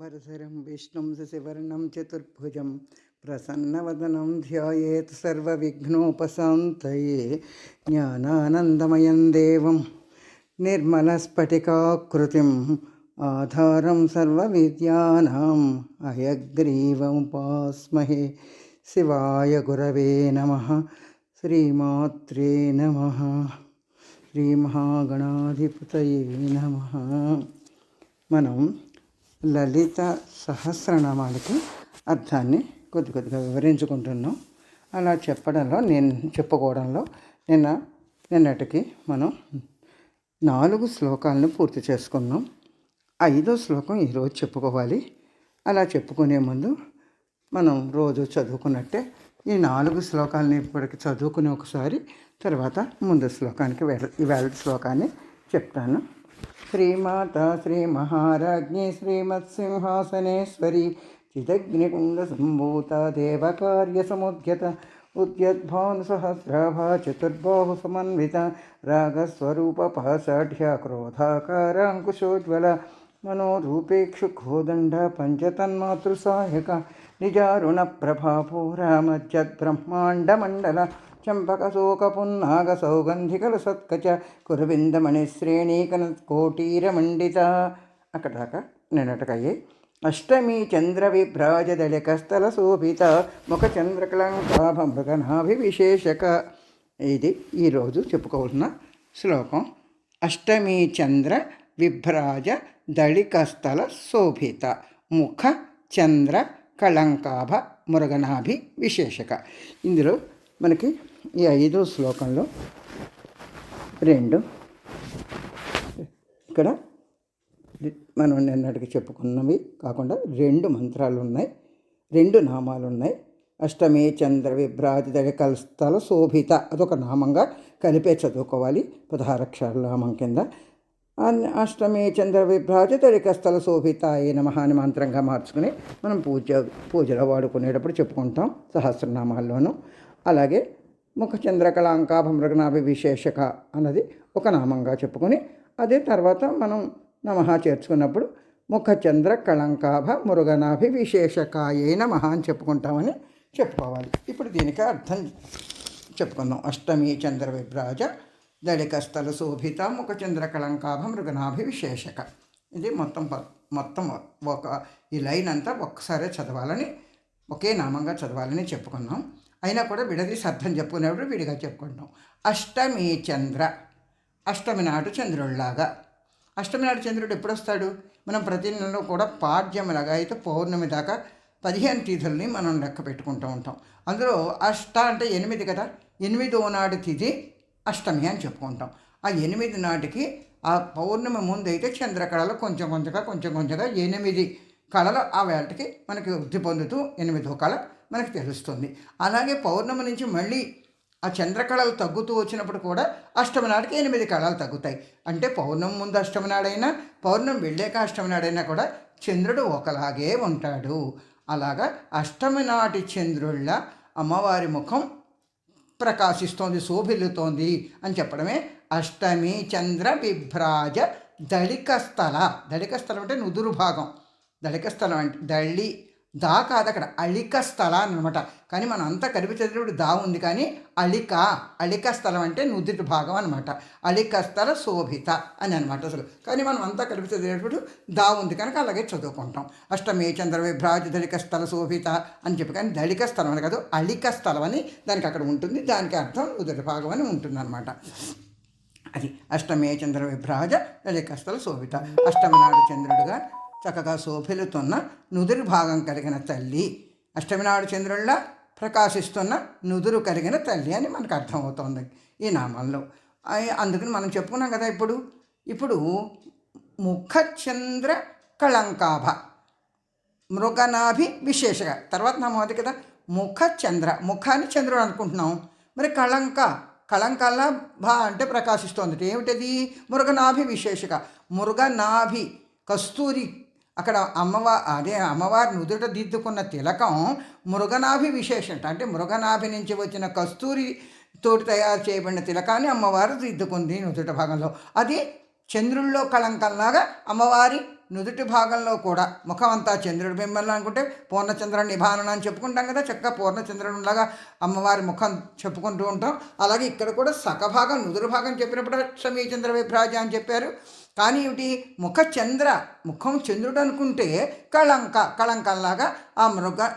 वरधर विष्णुं सशिवर्णं चतुर्भुजं प्रसन्नवदनं ध्यायेत् सर्वविघ्नोपशान्तये ज्ञानानन्दमयं देवं निर्मलस्फटिकाकृतिम् आधारं सर्वविद्यानाम् अयग्रीवमुपास्महे शिवाय गुरवे नमः श्रीमात्रे नमः श्रीमहागणाधिपतये नम. మనం లలిత సహస్రనామాలకి అర్థాన్ని కొద్ది కొద్దిగా వివరించుకుంటున్నాం. అలా చెప్పడంలో నేను చెప్పుకోవడంలో నిన్న నిన్నటికి మనం నాలుగు శ్లోకాలను పూర్తి చేసుకున్నాం. ఐదో శ్లోకం ఈరోజు చెప్పుకోవాలి. అలా చెప్పుకునే ముందు మనం రోజు చదువుకున్నట్టే ఈ నాలుగు శ్లోకాలని ఇప్పటికి చదువుకుని ఒకసారి తర్వాత ముందు శ్లోకానికి వెళ్ళ వేల శ్లోకాన్ని చెప్తాను. श्रीमाता श्री श्रीमहाराज्ञी श्रीमत्सिंहासनेश्वरी चिदग्निकुण्डसम्भूता देवकार्यसमुद्यत उद्यद्भानुसहस्राभा चतुर्बाहुसमन्विता रागस्वरूपपाषाढ्या क्रोधाकाराङ्कुशोज्ज्वला मनोरूपेक्षुखोदण्ड पञ्चतन्मातृसायक निजारुणप्रभाभो रामज्जद्ब्रह्माण्डमण्डल పాషాఢ్య చంపకశోకపున్నాగ సౌగంధికల సత్కచ కురవిందమణి కోటీరమండిత అక్కడ దాకా నిన్నటకయ్యే అష్టమి చంద్ర విభ్రాజదళికస్థల శోభిత ముఖ చంద్రకలంకాభ మృగనాభి విశేషక ఇది ఈరోజు చెప్పుకోవాల్సిన శ్లోకం. అష్టమి చంద్ర విభ్రాజ దళికస్థల శోభిత ముఖ చంద్ర కళంకాభ మురగనాభి విశేషక ఇందులో మనకి ఈ ఐదో శ్లోకంలో రెండు. ఇక్కడ మనం నిన్నటికి చెప్పుకున్నవి కాకుండా రెండు మంత్రాలు ఉన్నాయి రెండు నామాలు ఉన్నాయి అష్టమి చంద్ర విభ్రాతి దళికల స్థల శోభిత అదొక నామంగా కలిపే చదువుకోవాలి. పదహారు నామం కింద. అష్టమి చంద్ర విభ్రాతి తడిక స్థల శోభిత అయిన మహాని మంత్రంగా మార్చుకుని మనం పూజ పూజలో వాడుకునేటప్పుడు చెప్పుకుంటాం సహస్రనామాల్లోనూ. అలాగే ముఖ చంద్రకళాంక విశేషక అన్నది ఒక నామంగా చెప్పుకొని అదే తర్వాత మనం నమః చేర్చుకున్నప్పుడు ముఖచంద్ర కళంకాభ మురుగనాభి విశేషకాయే నమ అని చెప్పుకుంటామని చెప్పుకోవాలి. ఇప్పుడు దీనికి అర్థం చెప్పుకుందాం. అష్టమి చంద్ర విభ్రాజ దళిక స్థల శోభిత ముఖచంద్ర కళంకాభ మృగనాభి విశేషక ఇది మొత్తం ప- మొత్తం ఒక ఈ లైన్ అంతా ఒక్కసారే చదవాలని ఒకే నామంగా చదవాలని చెప్పుకున్నాం. అయినా కూడా విడదీసి అర్థం చెప్పుకునేప్పుడు విడిగా చెప్పుకుంటాం. అష్టమి చంద్ర. అష్టమి నాడు చంద్రుడిలాగా. అష్టమి నాడు చంద్రుడు ఎప్పుడు వస్తాడు మనం ప్రతి నెలలో కూడా పాడ్యములాగా అయితే పౌర్ణమి దాకా పదిహేను తిథుల్ని మనం లెక్క పెట్టుకుంటూ ఉంటాం. అందులో అష్ట అంటే ఎనిమిది కదా? ఎనిమిదో నాడు తిథి అష్టమి అని చెప్పుకుంటాం. ఆ ఎనిమిది నాటికి ఆ పౌర్ణమి ముందు అయితే చంద్రకళలు కొంచెం కొంచెంగా కొంచెం కొంచెంగా ఎనిమిది కళలు ఆ వేళకి మనకి వృద్ధి పొందుతూ ఎనిమిదో కళ మనకు తెలుస్తుంది. అలాగే పౌర్ణమి నుంచి మళ్ళీ ఆ చంద్రకళలు తగ్గుతూ వచ్చినప్పుడు కూడా అష్టమి నాటికి ఎనిమిది కళలు తగ్గుతాయి. అంటే పౌర్ణమి ముందు అష్టమి నాడైనా పౌర్ణమి వెళ్ళాక అష్టమి నాడైనా కూడా చంద్రుడు ఒకలాగే ఉంటాడు. అలాగా అష్టమి నాటి చంద్రుళ్ళ అమ్మవారి ముఖం ప్రకాశిస్తోంది శోభిల్లుతోంది అని చెప్పడమే అష్టమి చంద్ర విభ్రాజ దళిక స్థల. దళిక స్థలం అంటే నుదురు భాగం. దళిక స్థలం అంటే దళి దా కాదు అక్కడ అళిక స్థల అనమాట కానీ మనం అంతా కలిపి చదివేటప్పుడు దా ఉంది కానీ అళిక అళిక స్థలం అంటే నుదుటి భాగం అనమాట అళిక స్థల శోభిత అని అనమాట అసలు. కానీ మనం అంతా కలిపి చదివేటప్పుడు దా ఉంది కనుక అలాగే చదువుకుంటాం. అష్టమే చంద్ర విభ్రాజ దళిక స్థల శోభిత అని చెప్పి. కానీ దళిక స్థలం అని కాదు అళిక స్థలం అని దానికి అక్కడ ఉంటుంది. దానికి అర్థం నుదుటి భాగం అని ఉంటుంది అనమాట అది అష్టమే చంద్ర విభ్రాజ దళిక స్థల శోభిత. అష్టమి నాడు చంద్రుడుగా చక్కగా శోభిలుతున్న నుదురు భాగం కలిగిన తల్లి. అష్టమి నాడు చంద్రుళ్ళ ప్రకాశిస్తున్న నుదురు కలిగిన తల్లి అని మనకు అర్థమవుతోంది ఈ నామంలో. అందుకని మనం చెప్పుకున్నాం కదా ఇప్పుడు. ఇప్పుడు ముఖచంద్ర కళంకాభ. మృగనాభి విశేషగా తర్వాత నామది కదా. ముఖ చంద్ర ముఖాన్ని చంద్రుడు అనుకుంటున్నాం. మరి కళంక. కళంకల్లా భా అంటే ప్రకాశిస్తోంది. ఏమిటది? మృగనాభి విశేషక మృగనాభి. కస్తూరి అక్కడ అమ్మవారి అదే అమ్మవారి నుదుట దిద్దుకున్న తిలకం మృగనాభి విశేషట. అంటే మృగనాభి నుంచి వచ్చిన కస్తూరి తోటి తయారు చేయబడిన తిలకాన్ని అమ్మవారు దిద్దుకుంది నుదుట భాగంలో. అది చంద్రుల్లో కళంకంలాగా అమ్మవారి నుదుటి భాగంలో కూడా ముఖం అంతా చంద్రుడి బింబంలో అనుకుంటే పూర్ణచంద్ర నిభానన అని చెప్పుకుంటాం కదా చక్కగా పూర్ణచంద్రుడిలాగా అమ్మవారి ముఖం చెప్పుకుంటూ ఉంటాం. అలాగే ఇక్కడ కూడా సగభాగం నుదురు భాగం చెప్పినప్పుడు సమీచంద్ర చంద్ర విభ్రాజ అని చెప్పారు. కానీ ఏమిటి ముఖ చంద్ర ముఖం చంద్రుడు అనుకుంటే కళంక కళంకంలాగా ఆ మృగ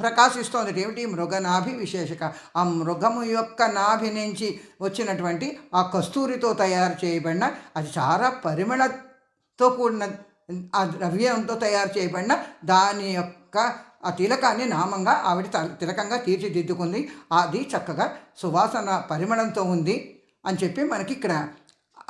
ప్రకాశిస్తోంది. ఏమిటి? మృగనాభి విశేషక. ఆ మృగము యొక్క నాభి నుంచి వచ్చినటువంటి ఆ కస్తూరితో తయారు చేయబడిన అది చాలా పరిమళతో కూడిన ఆ ద్రవ్యంతో తయారు చేయబడిన దాని యొక్క ఆ తిలకాన్ని నామంగా ఆవిడ తిలకంగా తీర్చిదిద్దుకుంది. అది చక్కగా సువాసన పరిమళంతో ఉంది అని చెప్పి మనకి ఇక్కడ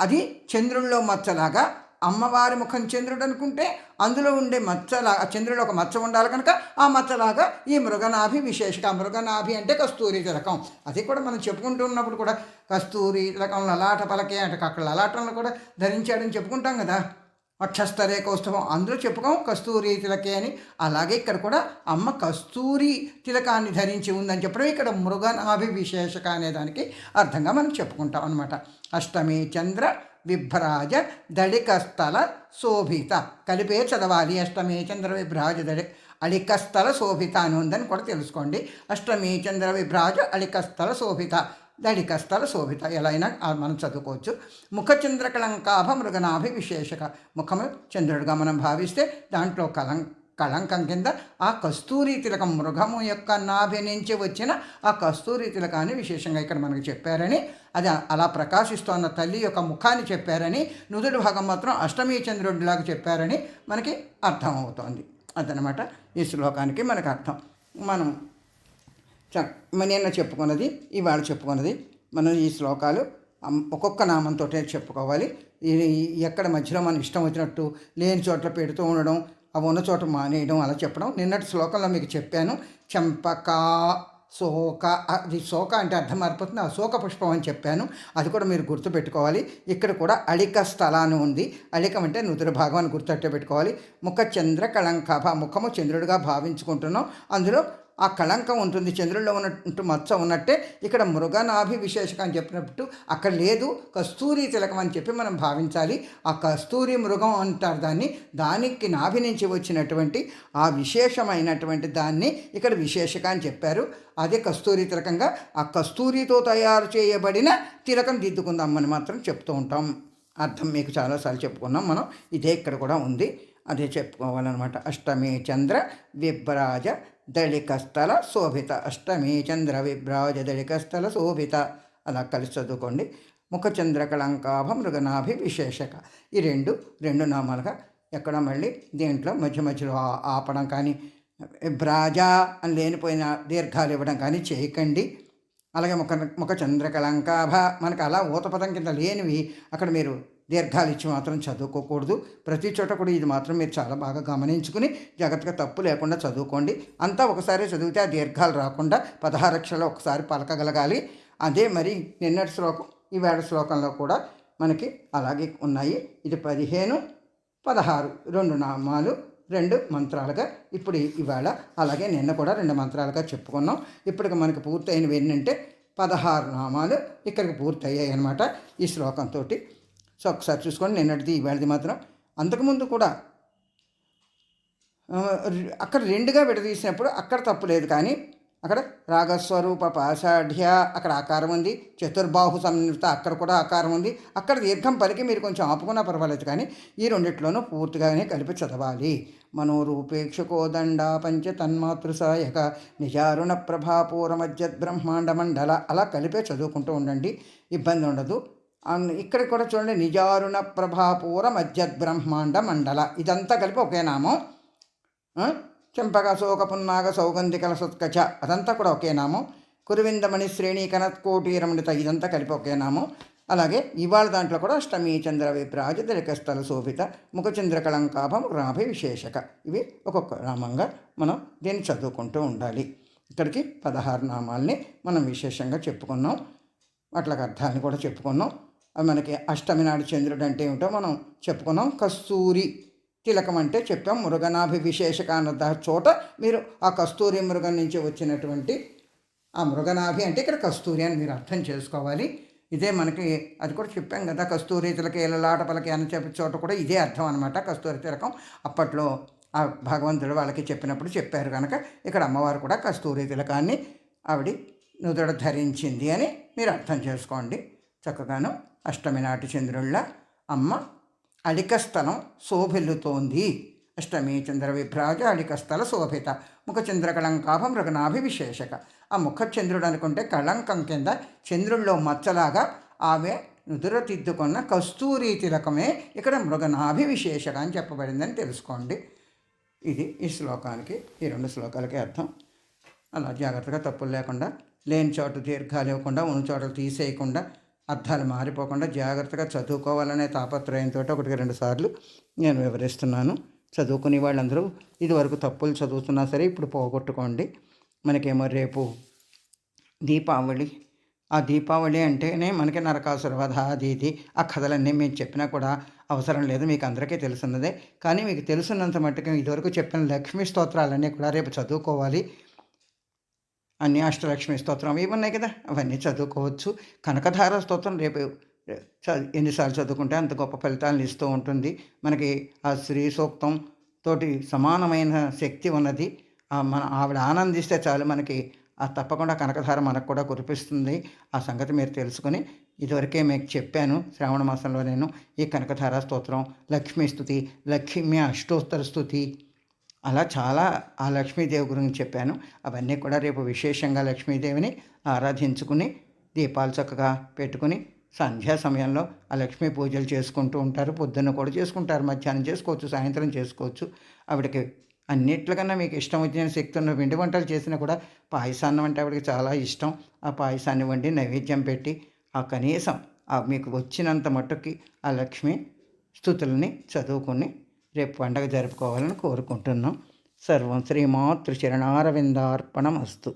అది చంద్రుల్లో మచ్చలాగా అమ్మవారి ముఖం చంద్రుడు అనుకుంటే అందులో ఉండే మచ్చలా చంద్రుడు ఒక మచ్చ ఉండాలి కనుక ఆ మచ్చలాగా ఈ మృగనాభి విశేషక మృగనాభి అంటే కస్తూరి తిలకం అది కూడా మనం చెప్పుకుంటూ ఉన్నప్పుడు కూడా కస్తూరి తిలకం లలాట పలకే అంటే అక్కడ లలాటంలో కూడా ధరించాడని చెప్పుకుంటాం కదా. వక్షస్థరే కౌస్తవం అందరూ చెప్పుకోం కస్తూరి తిలకే అని. అలాగే ఇక్కడ కూడా అమ్మ కస్తూరి తిలకాన్ని ధరించి ఉందని చెప్పడం ఇక్కడ మృగనాభి విశేషక అనే దానికి అర్థంగా మనం చెప్పుకుంటాం అనమాట అష్టమి చంద్ర విభ్రాజ దళికస్థల శోభిత. కలిపే చదవాలి. అష్టమి చంద్ర విభ్రాజ దళి అళికస్థల శోభిత అని ఉందని కూడా తెలుసుకోండి. అష్టమి చంద్ర విభ్రాజ అళికస్థల శోభిత. దళికస్థల శోభిత. ఎలా అయినా మనం చదువుకోవచ్చు. ముఖ చంద్రకళంకాభ మృగనాభి విశేషక ముఖము చంద్రుడిగా మనం భావిస్తే దాంట్లో కలం కళంకం కింద ఆ కస్తూరి తిలకం మృగము యొక్క నాభి నుంచి వచ్చిన ఆ కస్తూరి తిలకాన్ని విశేషంగా ఇక్కడ మనకు చెప్పారని అది అలా ప్రకాశిస్తున్న తల్లి యొక్క ముఖాన్ని చెప్పారని నుదుడు భాగం మాత్రం అష్టమీ చంద్రుడిలాగా చెప్పారని మనకి అర్థం అవుతోంది అదనమాట ఈ శ్లోకానికి మనకు అర్థం. మనం నిన్న చెప్పుకున్నది ఇవాళ చెప్పుకున్నది. మనం ఈ శ్లోకాలు ఒక్కొక్క నామంతో చెప్పుకోవాలి. ఎక్కడ మధ్యలో మనం ఇష్టం వచ్చినట్టు లేని చోట్ల పెడుతూ ఉండడం అవి ఉన్న చోట మానేయడం అలా చెప్పడం. నిన్నటి శ్లోకంలో మీకు చెప్పాను చంపక శోక అది శోక అంటే అర్థం మారిపోతుంది ఆ శోక పుష్పం అని చెప్పాను. అది కూడా మీరు గుర్తుపెట్టుకోవాలి. ఇక్కడ కూడా అళిక స్థలాన్ని ఉంది. అళికం అంటే నుదురు భాగం అని గుర్తుపెట్టుకోవాలి ముఖ చంద్ర కళంకాభ ముఖము చంద్రుడిగా భావించుకుంటున్నాం. అందులో ఆ కళంకం ఉంటుంది చంద్రుల్లో ఉన్నట్టు మచ్చ ఉన్నట్టే ఇక్కడ మృగనాభి విశేషకం అని చెప్పినట్టు అక్కడ లేదు కస్తూరి తిలకం అని చెప్పి మనం భావించాలి. ఆ కస్తూరి మృగం అంటారు దాన్ని. దానికి నాభి నుంచి వచ్చినటువంటి ఆ విశేషమైనటువంటి దాన్ని ఇక్కడ విశేషక అని చెప్పారు. అదే కస్తూరి తిలకంగా ఆ కస్తూరితో తయారు చేయబడిన తిలకం దిద్దుకుందామని మాత్రం చెప్తూ ఉంటాం. అర్థం మీకు చాలాసార్లు చెప్పుకున్నాం మనం. ఇదే ఇక్కడ కూడా ఉంది. అదే చెప్పుకోవాలన్నమాట. అష్టమి చంద్ర విభ్రాజ దళికస్థల శోభిత అష్టమి చంద్ర విభ్రాజ దళికస్థల శోభిత అలా కలిసి చదువుకోండి ముఖచంద్ర కళంకాభ మృగనాభి విశేషక ఈ రెండు రెండు నామాలుగా ఎక్కడ మళ్ళీ దీంట్లో మధ్య మధ్యలో ఆపడం కానీ బ్రాజా అని లేనిపోయిన దీర్ఘాలు ఇవ్వడం కానీ చేయకండి అలాగే ముఖ ముఖ చంద్రకలంకాభ మనకు అలా ఊతపదం కింద లేనివి అక్కడ మీరు దీర్ఘాలు ఇచ్చి మాత్రం చదువుకోకూడదు. ప్రతి చోట కూడా ఇది మాత్రం మీరు చాలా బాగా గమనించుకుని జాగ్రత్తగా తప్పు లేకుండా చదువుకోండి. అంతా ఒకసారి చదివితే ఆ దీర్ఘాలు రాకుండా పదహారు అక్షరాలు ఒకసారి పలకగలగాలి. అదే మరి నిన్నటి శ్లోకం ఈవేళ శ్లోకంలో కూడా మనకి అలాగే ఉన్నాయి. ఇది పదిహేను పదహారు రెండు నామాలు రెండు మంత్రాలుగా ఇప్పుడు ఇవాళ అలాగే నిన్న కూడా రెండు మంత్రాలుగా చెప్పుకున్నాం. ఇప్పటికి మనకి పూర్తయినవి ఏంటంటే పదహారు నామాలు ఇక్కడికి పూర్తయ్యాయి అనమాట ఈ శ్లోకంతో సో ఒకసారి చూసుకోండి నిన్నటిది ఇవాళది మాత్రం. అంతకుముందు కూడా అక్కడ రెండుగా విడదీసినప్పుడు అక్కడ తప్పు లేదు కానీ అక్కడ రాగస్వరూప పాషాఢ్య అక్కడ ఆకారం ఉంది చతుర్బాహు సంయుక్త అక్కడ కూడా ఆకారం ఉంది. అక్కడ దీర్ఘం పలికి మీరు కొంచెం ఆపుకున్నా పర్వాలేదు కానీ ఈ రెండిట్లోనూ పూర్తిగానే కలిపి చదవాలి. మనోరూపేక్షకోదండ పంచ తన్మాతృసాయక నిజారుణ ప్రభాపూర మధ్య బ్రహ్మాండ మండల అలా కలిపే చదువుకుంటూ ఉండండి. ఇబ్బంది ఉండదు ఇక్కడ కూడా చూడండి నిజారుణ ప్రభాపూర మధ్య బ్రహ్మాండ మండల. ఇదంతా కలిపి ఒకే నామం. చెంపక శోక పున్నాగ సౌగంధికల సత్కచ. అదంతా కూడా ఒకే నామం. కురువిందమణి శ్రేణి కనత్కోటి రమణిత ఇదంతా కలిపి ఒకే నామం. అలాగే ఇవాళ దాంట్లో కూడా అష్టమి చంద్ర విభ్రాజ దళికస్థల శోభిత ముఖచంద్ర కళంకాభం రాభి విశేషక. ఇవి ఒక్కొక్క నామంగా మనం దీన్ని చదువుకుంటూ ఉండాలి. ఇక్కడికి పదహారు నామాల్ని మనం విశేషంగా చెప్పుకున్నాం. వాటికి అర్థాన్ని కూడా చెప్పుకున్నాం. మనకి అష్టమి నాడు చంద్రుడు అంటే ఏమిటో మనం చెప్పుకున్నాం. కస్తూరి తిలకం అంటే చెప్పాం. మృగనాభి విశేషక చోట మీరు ఆ కస్తూరి మృగం నుంచి వచ్చినటువంటి ఆ మృగనాభి అంటే ఇక్కడ కస్తూరి అని మీరు అర్థం చేసుకోవాలి. ఇదే మనకి అది కూడా చెప్పాం కదా కస్తూరి తిలకి ఏలలాట పలకి అని చెప్పే చోట కూడా ఇదే అర్థం అనమాట కస్తూరి తిలకం. అప్పట్లో ఆ భగవంతుడు వాళ్ళకి చెప్పినప్పుడు చెప్పారు కనుక ఇక్కడ అమ్మవారు కూడా కస్తూరి తిలకాన్ని ఆవిడ నుదుడ ధరించింది అని మీరు అర్థం చేసుకోండి చక్కగాను. అష్టమి నాటి చంద్రుళ్ళ అమ్మ అలికస్థలం శోభిల్లుతోంది. అష్టమి చంద్ర విభ్రాజ అలికస్థల శోభిత ముఖచంద్ర కళంకాభ మృగనాభి విశేషక ఆ ముఖచంద్రుడు అనుకుంటే కళంకం కింద చంద్రుల్లో మచ్చలాగా ఆమె నుదురతిద్దుకున్న కస్తూరి తిలకమే ఇక్కడ మృగనాభి విశేషక అని చెప్పబడిందని తెలుసుకోండి. ఇది ఈ శ్లోకానికి ఈ రెండు శ్లోకాలకి అర్థం. అలా జాగ్రత్తగా తప్పులు లేకుండా లేని చోట దీర్ఘాలు ఇవ్వకుండా ఉన్న చోటలు తీసేయకుండా అర్థాలు మారిపోకుండా జాగ్రత్తగా చదువుకోవాలనే తాపత్రయంతో ఒకటికి రెండు సార్లు నేను వివరిస్తున్నాను. చదువుకునే వాళ్ళందరూ ఇదివరకు తప్పులు చదువుతున్నా సరే ఇప్పుడు పోగొట్టుకోండి. మనకేమో రేపు దీపావళి. ఆ దీపావళి అంటేనే మనకి నరకాసుర వధ అది ఇది ఆ కథలన్నీ మేము చెప్పినా కూడా అవసరం లేదు మీకు అందరికీ తెలుసున్నదే. కానీ మీకు తెలుసున్నంత మట్టుకు ఇదివరకు చెప్పిన లక్ష్మీ స్తోత్రాలన్నీ కూడా రేపు చదువుకోవాలి. అన్ని అష్టలక్ష్మి స్తోత్రం ఇవి ఉన్నాయి కదా అవన్నీ చదువుకోవచ్చు. కనకధార స్తోత్రం రేపు ఎన్నిసార్లు చదువుకుంటే అంత గొప్ప ఫలితాలను ఇస్తూ ఉంటుంది. మనకి ఆ శ్రీ సూక్తం తోటి సమానమైన శక్తి ఉన్నది. మన ఆవిడ ఆనందిస్తే చాలు మనకి ఆ తప్పకుండా కనకధార మనకు కూడా కురిపిస్తుంది. ఆ సంగతి మీరు తెలుసుకొని ఇదివరకే మీకు చెప్పాను శ్రావణ మాసంలో నేను ఈ కనకధార స్తోత్రం లక్ష్మీ స్థుతి లక్ష్మీ అష్టోత్తర స్థుతి అలా చాలా ఆ లక్ష్మీదేవి గురించి చెప్పాను. అవన్నీ కూడా రేపు విశేషంగా లక్ష్మీదేవిని ఆరాధించుకుని దీపాలు చక్కగా పెట్టుకుని సంధ్యా సమయంలో ఆ లక్ష్మీ పూజలు చేసుకుంటూ ఉంటారు. పొద్దున్న కూడా చేసుకుంటారు మధ్యాహ్నం చేసుకోవచ్చు సాయంత్రం చేసుకోవచ్చు. ఆవిడకి అన్నిట్లకన్నా మీకు ఇష్టం వచ్చిన శక్తి ఉన్న పిండి వంటలు చేసినా కూడా పాయసాన్నం అంటే ఆవిడకి చాలా ఇష్టం. ఆ పాయసాన్ని వండి నైవేద్యం పెట్టి ఆ కనీసం ఆ మీకు వచ్చినంత మట్టుకి ఆ లక్ష్మి స్థుతులని చదువుకుని రేపు పండగ జరుపుకోవాలని కోరుకుంటున్నాం. సర్వం శ్రీమాతృ చరణారవిందార్పణం అస్తు